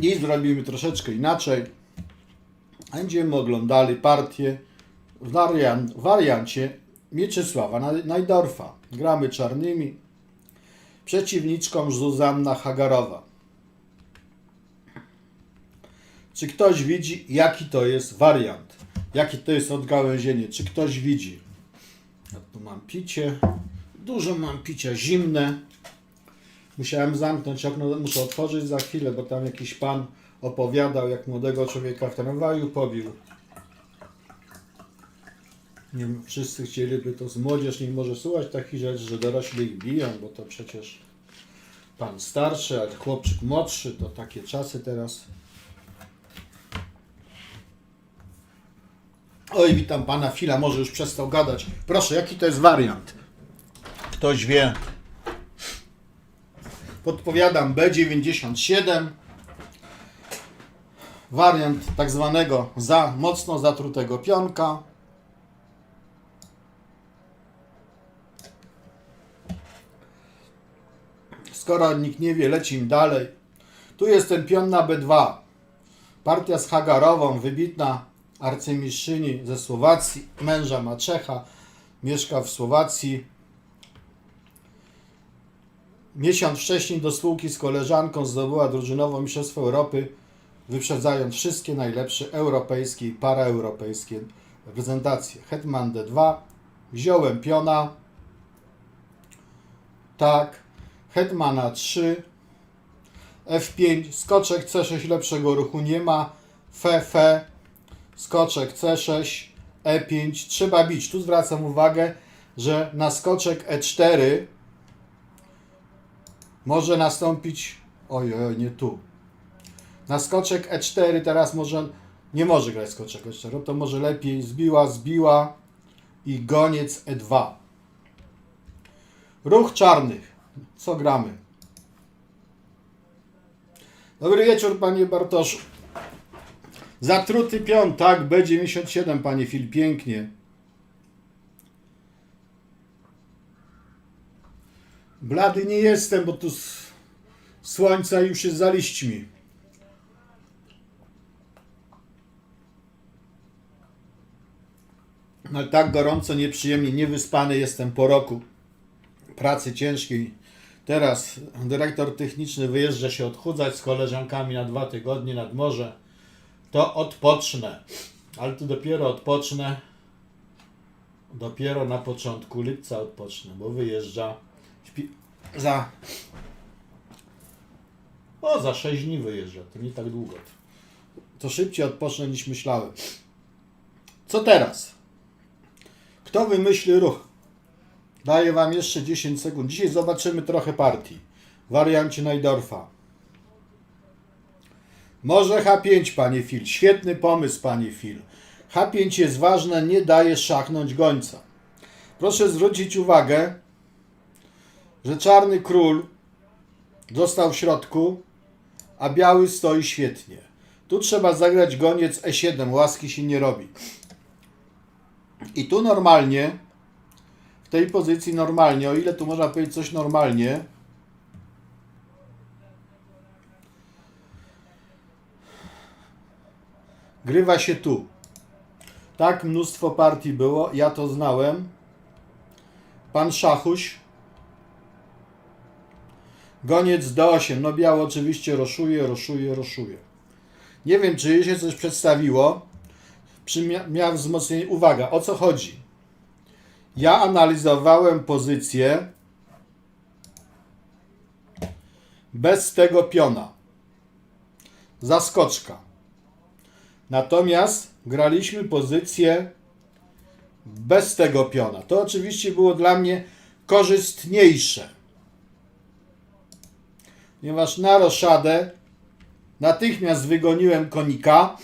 Dziś zrobimy troszeczkę inaczej. Będziemy oglądali partię w warian- wariancie Mieczysława Naj- Najdorfa. Gramy czarnymi. Przeciwniczką Zuzanna Hagarowa. Czy ktoś widzi, jaki to jest wariant? Jakie to jest odgałęzienie? Czy ktoś widzi? Ja tu mam picie. Dużo mam picia zimne. Musiałem zamknąć okno, muszę otworzyć za chwilę, bo tam jakiś pan opowiadał, jak młodego człowieka w tramwaju pobił. Nie wiem, wszyscy chcieliby to z młodzież nie może słuchać takich rzeczy, że dorośli ich biją, bo to przecież pan starszy, a chłopczyk młodszy, to takie czasy teraz. Oj, witam pana Fila, może już przestał gadać. Proszę, jaki to jest wariant? Ktoś wie. Podpowiadam B97. Wariant tak zwanego za mocno zatrutego pionka. Skoro nikt nie wie, lecimy dalej. Tu jest ten pion na B2. Partia z Hagarową, wybitna arcymistrzyni ze Słowacji. Męża ma Czecha, mieszka w Słowacji. Miesiąc wcześniej do spółki z koleżanką zdobyła drużynową Mistrzostwo Europy, wyprzedzając wszystkie najlepsze europejskie i paraeuropejskie reprezentacje. Hetman D2, wziąłem piona, tak, Hetmana 3, F5, skoczek C6 lepszego ruchu nie ma, FF, skoczek C6, E5, trzeba bić. Tu zwracam uwagę, że na skoczek E4 może nastąpić. Oj, oj, nie tu. Na skoczek E4 teraz może. Nie może grać skoczek E4, to może lepiej zbiła, zbiła i goniec E2. Ruch czarnych. Co gramy? Dobry wieczór, panie Bartoszu. Zatruty pion, tak, B97, panie Fil, pięknie. Blady nie jestem, bo tu słońca już jest za liśćmi. Ale tak gorąco, nieprzyjemnie, niewyspany jestem po roku pracy ciężkiej. Teraz dyrektor techniczny wyjeżdża się odchudzać z koleżankami na dwa tygodnie nad morze. To odpocznę. Ale tu dopiero odpocznę. Dopiero na początku lipca odpocznę, bo wyjeżdża śpi- za. O, za 6 dni wyjeżdża. To nie tak długo. To szybciej odpocznę niż myślałem. Co teraz? Kto wymyśli ruch? Daję Wam jeszcze 10 sekund. Dzisiaj zobaczymy trochę partii. W wariancie Najdorfa. Może H5, panie Fil. Świetny pomysł, panie Fil. H5 jest ważne, nie daje szachnąć gońca. Proszę zwrócić uwagę, że czarny król został w środku, a biały stoi świetnie. Tu trzeba zagrać goniec E7, łaski się nie robi. I tu normalnie, w tej pozycji normalnie, o ile tu można powiedzieć coś normalnie, grywa się tu. Tak mnóstwo partii było, ja to znałem. Pan Szachuś. Goniec D8. No biało oczywiście roszuje, roszuje, roszuje. Nie wiem, czy się coś przedstawiło. Mia miał wzmocnienie. Uwaga, o co chodzi? Ja analizowałem pozycję bez tego piona. Zaskoczka. Natomiast graliśmy pozycję bez tego piona. To oczywiście było dla mnie korzystniejsze. Ponieważ na roszadę natychmiast wygoniłem konika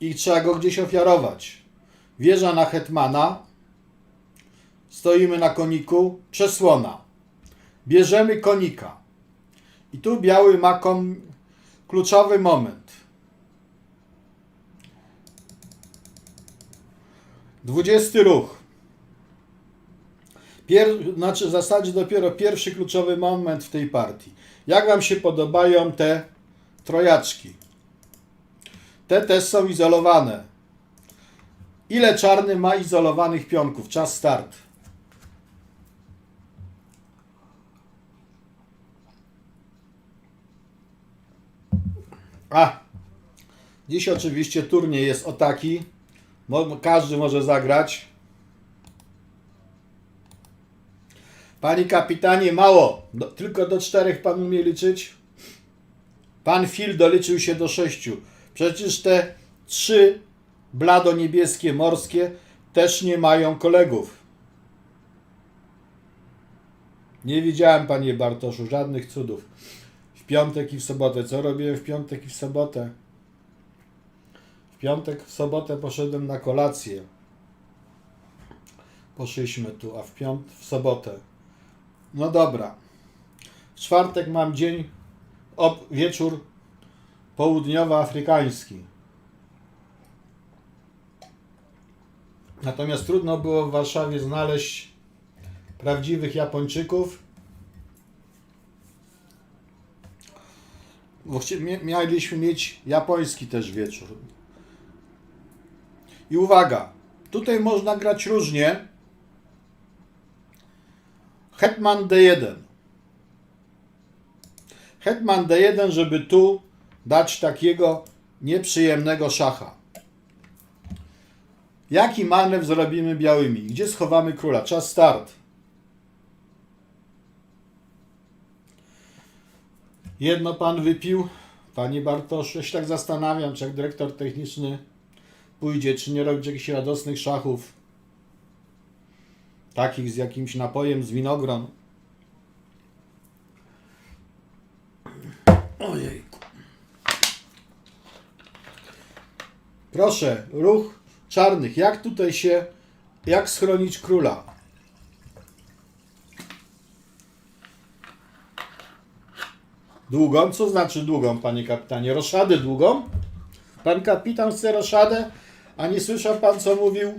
i trzeba go gdzieś ofiarować. Wieża na hetmana. Stoimy na koniku. Przesłona. Bierzemy konika. I tu biały ma kluczowy moment. 20 ruch. Pier... Znaczy w zasadzie dopiero pierwszy kluczowy moment w tej partii. Jak Wam się podobają te trojaczki. Te też są izolowane. Ile czarny ma izolowanych pionków? Czas start. A, dziś oczywiście turniej jest o taki. Każdy może zagrać. Panie kapitanie, mało. Do, tylko do czterech pan umie liczyć? Pan Phil doliczył się do sześciu. Przecież te trzy blado-niebieskie morskie też nie mają kolegów. Nie widziałem, panie Bartoszu, żadnych cudów. W piątek i w sobotę. Co robiłem w piątek i w sobotę? W piątek, w sobotę poszedłem na kolację. Poszliśmy tu, a w piąt, w sobotę. No dobra. W czwartek mam dzień, ob, wieczór południowoafrykański. Natomiast trudno było w Warszawie znaleźć prawdziwych Japończyków. Mieliśmy mieć japoński też wieczór. I uwaga, tutaj można grać różnie. Hetman D1. Hetman D1, żeby tu dać takiego nieprzyjemnego szacha. Jaki manewr zrobimy białymi? Gdzie schowamy króla? Czas start. Jedno pan wypił, panie Bartoszu. Ja się tak zastanawiam, czy jak dyrektor techniczny pójdzie, czy nie robić jakichś radosnych szachów. Takich z jakimś napojem z winogron. Ojejku. Proszę, ruch czarnych. Jak tutaj się, jak schronić króla? Długą? Co znaczy długą, panie kapitanie? Roszadę długą? Pan kapitan chce roszadę? A nie słyszał pan, co mówił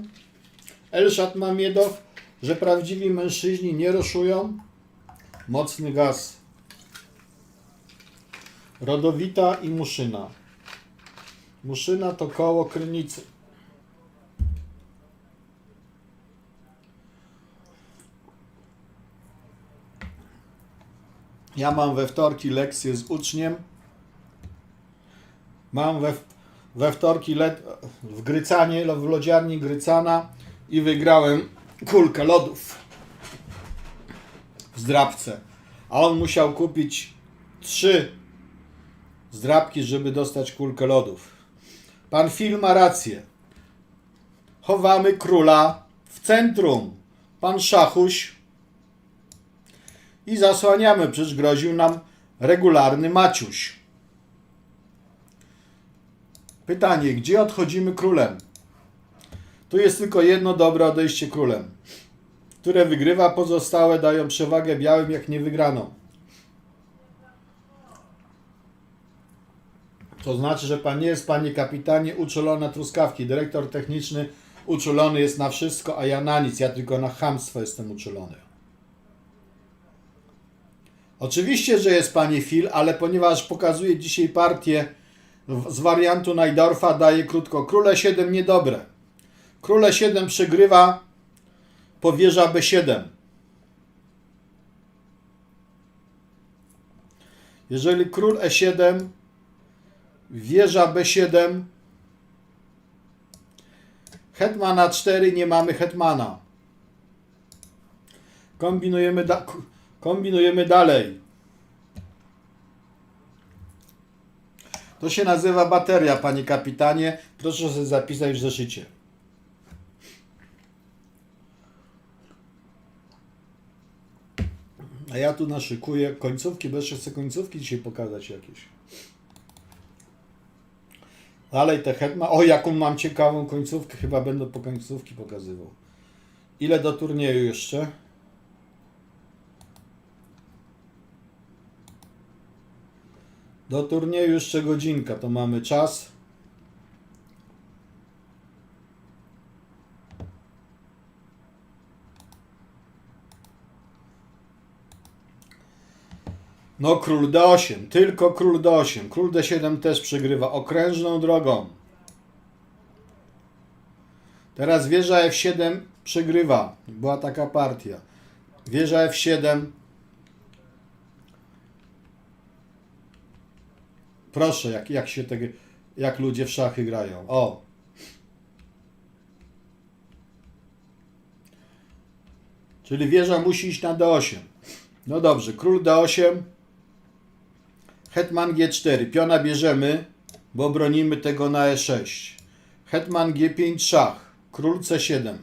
Elszat Mamiedow, że prawdziwi mężczyźni nie roszują? Mocny gaz. Rodowita i Muszyna. Muszyna to koło Krynicy. Ja mam we wtorki lekcje z uczniem. Mam we, we wtorki le, w Grycanie, w lodziarni Grycana i wygrałem kulkę lodów w zdrabce. A on musiał kupić trzy zdrabki, żeby dostać kulkę lodów. Pan Phil ma rację. Chowamy króla w centrum. Pan Szachuś i zasłaniamy. Przecież groził nam regularny Maciuś. Pytanie, gdzie odchodzimy królem? Tu jest tylko jedno dobre odejście królem, które wygrywa, pozostałe dają przewagę białym jak nie wygraną. To znaczy, że pan nie jest, panie kapitanie, uczulony na truskawki. Dyrektor techniczny uczulony jest na wszystko, a ja na nic. Ja tylko na chamstwo jestem uczulony. Oczywiście, że jest pani Phil, ale ponieważ pokazuje dzisiaj partię z wariantu Najdorfa, daje krótko. Króle 7 niedobre. Króle 7 przegrywa, powierza B7. Jeżeli król E7, wieża B7, hetman A4, nie mamy hetmana. Kombinujemy, da- kombinujemy dalej. To się nazywa bateria, panie kapitanie. Proszę sobie zapisać w zeszycie. Ja tu naszykuję końcówki, bo jeszcze chcę końcówki dzisiaj pokazać jakieś. Dalej te hetma. O, jaką mam ciekawą końcówkę. Chyba będę po końcówki pokazywał. Ile do turnieju jeszcze? Do turnieju jeszcze godzinka, to mamy czas. No król D8, tylko król D8. Król D7 też przegrywa okrężną drogą. Teraz wieża F7 przegrywa. Była taka partia. Wieża F7. Proszę, jak, jak się te, jak ludzie w szachy grają. O. Czyli wieża musi iść na D8. No dobrze, król D8. Hetman G4. Piona bierzemy, bo bronimy tego na E6. Hetman G5 szach. Król C7.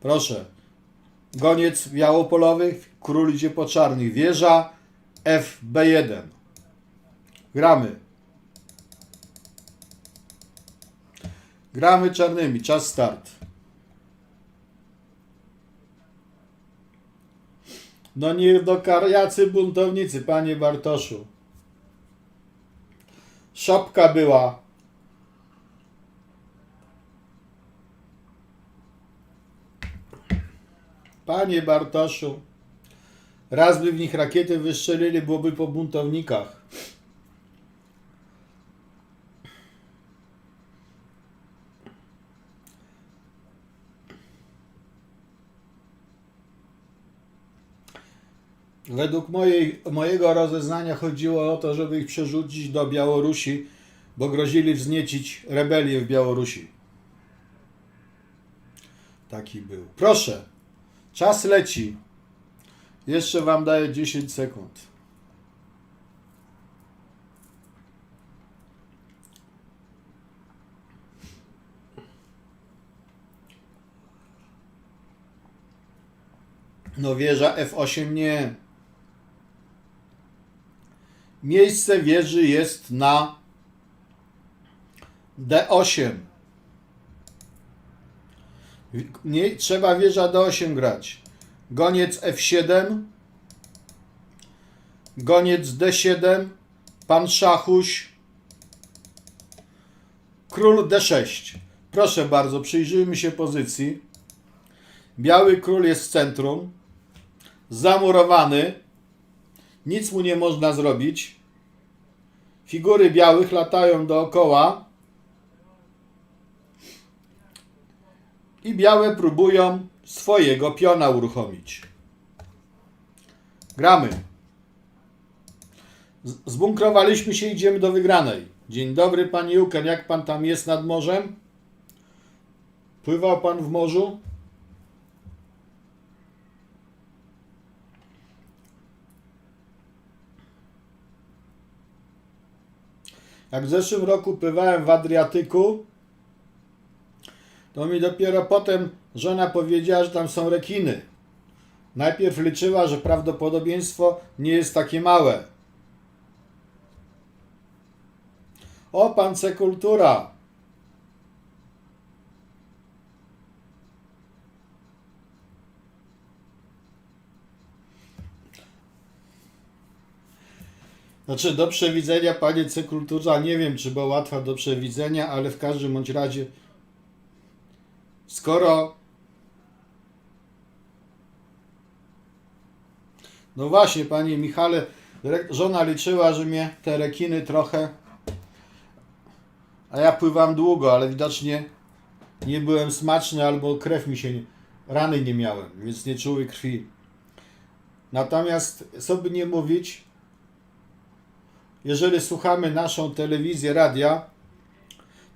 Proszę. Goniec białopolowy. Król idzie po czarnych. Wieża FB1. Gramy. Gramy czarnymi. Czas start. No niech do kariacy buntownicy, panie Bartoszu. Szopka była. Panie Bartoszu. Raz by w nich rakiety wystrzelili, byłoby po buntownikach. Według mojej, mojego rozeznania chodziło o to, żeby ich przerzucić do Białorusi, bo grozili wzniecić rebelię w Białorusi. Taki był. Proszę, czas leci. Jeszcze wam daję 10 sekund. No wieża F8 nie. Miejsce wieży jest na D8. Nie, trzeba wieża D8 grać. Goniec F7. Goniec D7. Pan Szachuś. Król D6. Proszę bardzo, przyjrzyjmy się pozycji. Biały król jest w centrum. Zamurowany. Nic mu nie można zrobić. Figury białych latają dookoła. I białe próbują swojego piona uruchomić. Gramy. Zbunkrowaliśmy się, idziemy do wygranej. Dzień dobry, panie Juken. Jak pan tam jest nad morzem? Pływał pan w morzu? Jak w zeszłym roku pływałem w Adriatyku, to mi dopiero potem żona powiedziała, że tam są rekiny. Najpierw liczyła, że prawdopodobieństwo nie jest takie małe. O, pan Kultura. Znaczy do przewidzenia, panie Cekulturza, nie wiem, czy była łatwa do przewidzenia, ale w każdym bądź razie, skoro... No właśnie, panie Michale, żona liczyła, że mnie te rekiny trochę... A ja pływam długo, ale widocznie nie byłem smaczny albo krew mi się... Nie, rany nie miałem, więc nie czuły krwi. Natomiast, co by nie mówić, jeżeli słuchamy naszą telewizję, radia,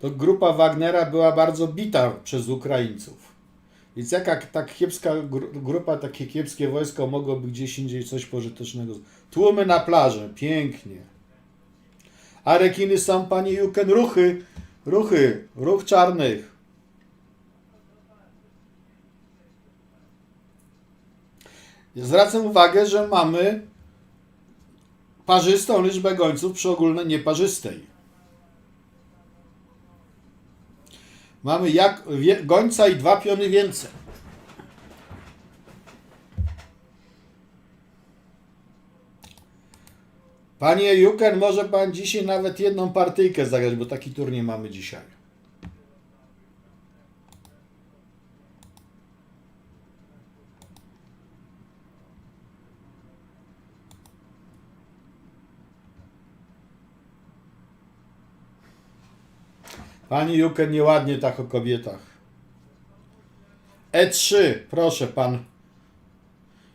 to grupa Wagnera była bardzo bita przez Ukraińców. Więc jaka tak kiepska gru- grupa, takie kiepskie wojsko mogłoby gdzieś indziej coś pożytecznego. Tłumy na plaży, pięknie. A rekiny są, panie Juken, ruchy, ruchy, ruch czarnych. Zwracam uwagę, że mamy parzystą liczbę gońców przy ogólnej nieparzystej. Mamy jak wie, gońca i dwa piony więcej. Panie Juken, może pan dzisiaj nawet jedną partyjkę zagrać, bo taki turniej mamy dzisiaj. Pani Juken nieładnie tak o kobietach. E3, proszę pan.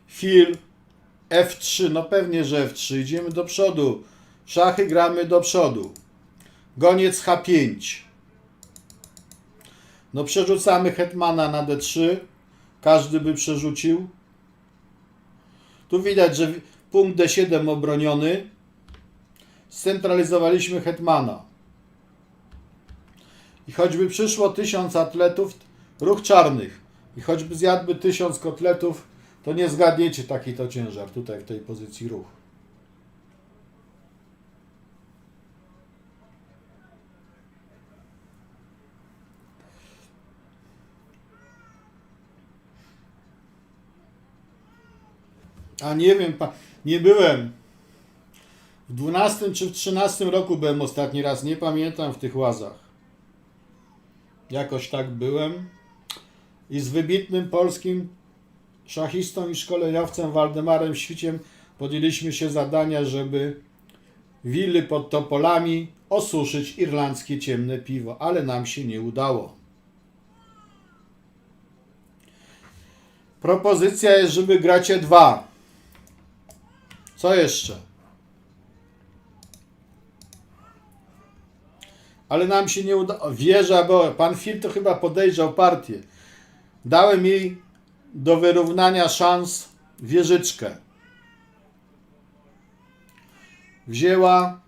Fil F3, no pewnie, że F3. Idziemy do przodu. Szachy gramy do przodu. Goniec H5. No przerzucamy hetmana na D3. Każdy by przerzucił. Tu widać, że punkt D7 obroniony. Scentralizowaliśmy hetmana. I choćby przyszło tysiąc atletów, ruch czarnych, i choćby zjadłby tysiąc kotletów, to nie zgadniecie taki to ciężar tutaj w tej pozycji ruch. A nie wiem, nie byłem. W 12 czy w 13 roku byłem ostatni raz, nie pamiętam w tych łazach. Jakoś tak byłem. I z wybitnym polskim szachistą i szkoleniowcem Waldemarem Świciem podjęliśmy się zadania, żeby willy pod Topolami osuszyć irlandzkie ciemne piwo, ale nam się nie udało. Propozycja jest, żeby gracie dwa. Co jeszcze? Ale nam się nie udało. Wieża, bo pan Phil to chyba podejrzał partię. Dałem jej do wyrównania szans wieżyczkę. Wzięła,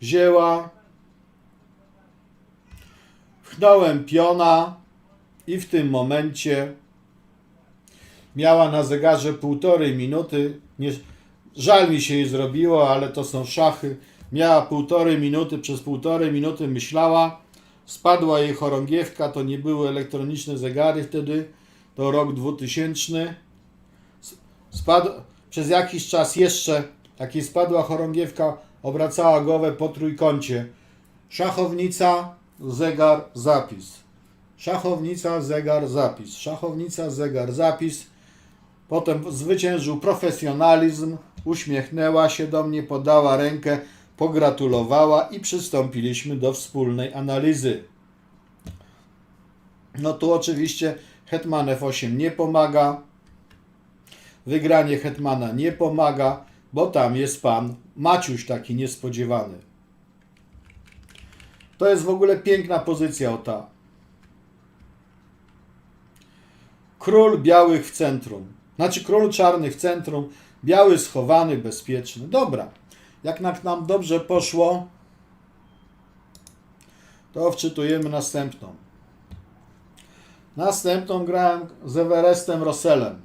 wzięła, pchnąłem piona i w tym momencie miała na zegarze półtorej minuty. Nie, żal mi się jej zrobiło, ale to są szachy. Miała półtorej minuty, przez półtorej minuty myślała. Spadła jej chorągiewka, to nie były elektroniczne zegary wtedy, to rok 2000. S- Spadł, przez jakiś czas jeszcze, jak jej spadła chorągiewka, obracała głowę po trójkącie. Szachownica, zegar, zapis. Szachownica, zegar, zapis. Szachownica, zegar, zapis. Potem zwyciężył profesjonalizm, uśmiechnęła się do mnie, podała rękę, pogratulowała i przystąpiliśmy do wspólnej analizy. No tu oczywiście Hetman F8 nie pomaga. Wygranie Hetmana nie pomaga, bo tam jest pan Maciuś taki niespodziewany. To jest w ogóle piękna pozycja o ta. Król białych w centrum. Znaczy król czarnych w centrum, biały schowany, bezpieczny. Dobra. Jak na- nam dobrze poszło, to wczytujemy następną. Następną grałem z Everestem Rosselem.